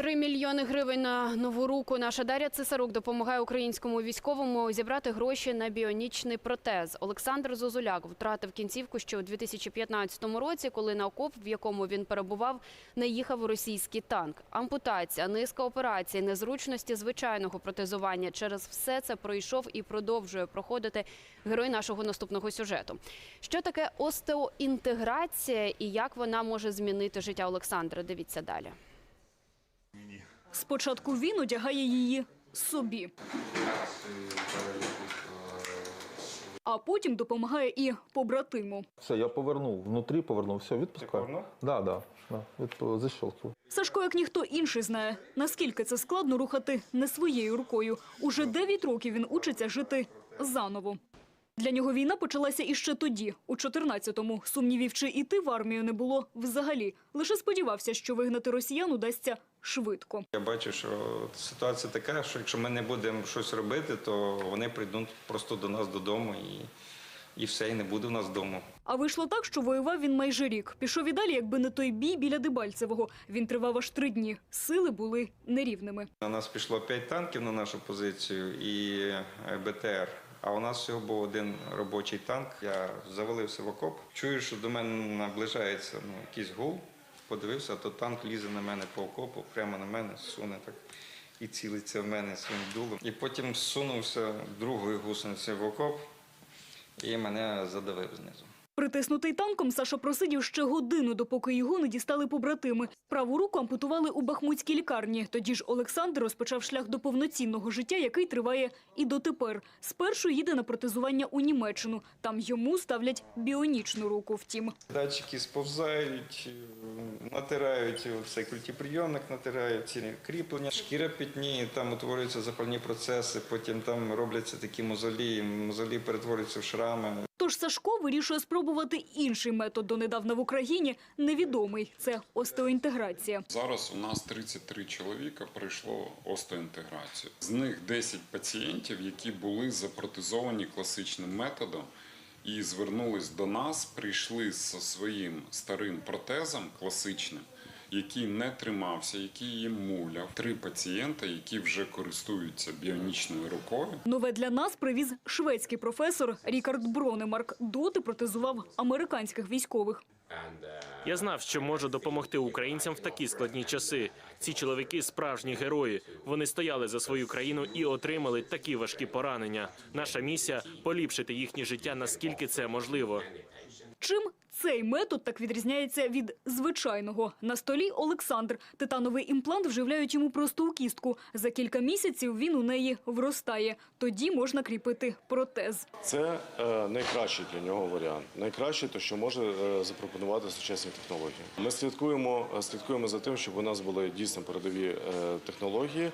Три мільйони гривень на нову руку. Наша Дар'я Цесарук допомагає українському військовому зібрати гроші на біонічний протез. Олександр Зозуляк втратив кінцівку ще у 2015 році, коли на окоп, в якому він перебував, наїхав російський танк. Ампутація, низка операцій, незручності звичайного протезування. Через все це пройшов і продовжує проходити герой нашого наступного сюжету. Що таке остеоінтеграція і як вона може змінити життя Олександра? Дивіться далі. Спочатку він одягає її собі. А потім допомагає і побратиму. Все, я повернув, внутрі повернув, все, відпускаю. повернув? Да, да, да, відп... защелкнув. Сашко, як ніхто інший, знає, наскільки це складно рухати не своєю рукою. Уже 9 років він учиться жити заново. Для нього війна почалася іще тоді, у 14-му. Сумнівів, чи іти в армію не було взагалі. Лише сподівався, що вигнати росіян удасться швидко. Я бачу, що ситуація така, що якщо ми не будемо щось робити, то вони прийдуть просто до нас додому і, і все, і не буде в нас дому. А вийшло так, що воював він майже рік. Пішов і далі, якби не той бій біля Дебальцевого. Він тривав аж три дні. Сили були нерівними. На нас пішло 5 танків на нашу позицію і е, БТР. А у нас всього був один робочий танк. Я завалився в окоп. Чую, що до мене наближається ну, якийсь гул. Подивився, то танк лізе на мене по окопу, прямо на мене, суне так і цілиться в мене своїм дулом. І потім сунувся другою гусеницею в окоп і мене задавив знизу. Притиснутий танком, Саша просидів ще годину, допоки його не дістали побратими. Праву руку ампутували у Бахмутській лікарні. Тоді ж Олександр розпочав шлях до повноцінного життя, який триває і дотепер. Спершу їде на протезування у Німеччину. Там йому ставлять біонічну руку. Втім, Датчики сповзають, натирають цей культіприйомник, натирають ці кріплення, шкіра пітніє, там утворюються запальні процеси, потім там робляться такі мозолі, мозолі перетворюються в шрами. Тож Сашко вирішує спробувати інший метод донедавна в Україні невідомий це остеоінтеграція. Зараз у нас 33 чоловіка пройшло остеоінтеграцію. З них 10 пацієнтів, які були запротезовані класичним методом і звернулись до нас, прийшли зі своїм старим протезом класичним, який не тримався, який їм муляв. Три пацієнта, які вже користуються біонічною рукою. Нове для нас привіз шведський професор Рікард Бронемарк. Доти протезував американських військових. Я знав, що можу допомогти українцям в такі складні часи. Ці чоловіки справжні герої. Вони стояли за свою країну і отримали такі важкі поранення. Наша місія поліпшити їхнє життя наскільки це можливо. Чим цей метод так відрізняється від звичайного? На столі Олександр. Титановий імплант вживляють йому просто у кістку. За кілька місяців він у неї вростає. Тоді можна кріпити протез. Це е, найкращий для нього варіант. Найкраще, то що може е, запропонувати сучасні технології. Ми слідкуємо, е, слідкуємо за тим, щоб у нас були дійсно передові е, технології,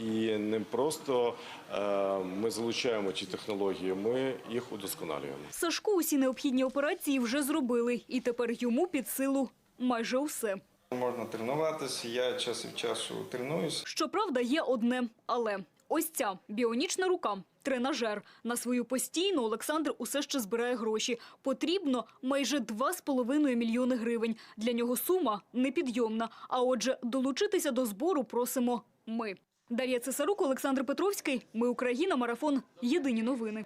і не просто е, ми залучаємо ті технології, ми їх удосконалюємо. Сашку усі необхідні операції вже зробили, і тепер йому під силу майже усе. Можна тренуватися, я час від часу тренуюся. Щоправда, є одне але ось ця біонічна рука. Тренажер на свою постійну Олександр усе ще збирає гроші. Потрібно майже 2,5 мільйони гривень. Для нього сума непідйомна. А отже, долучитися до збору просимо ми. Дар'я Цесарук, Олександр Петровський. Ми Україна. Марафон. Єдині новини.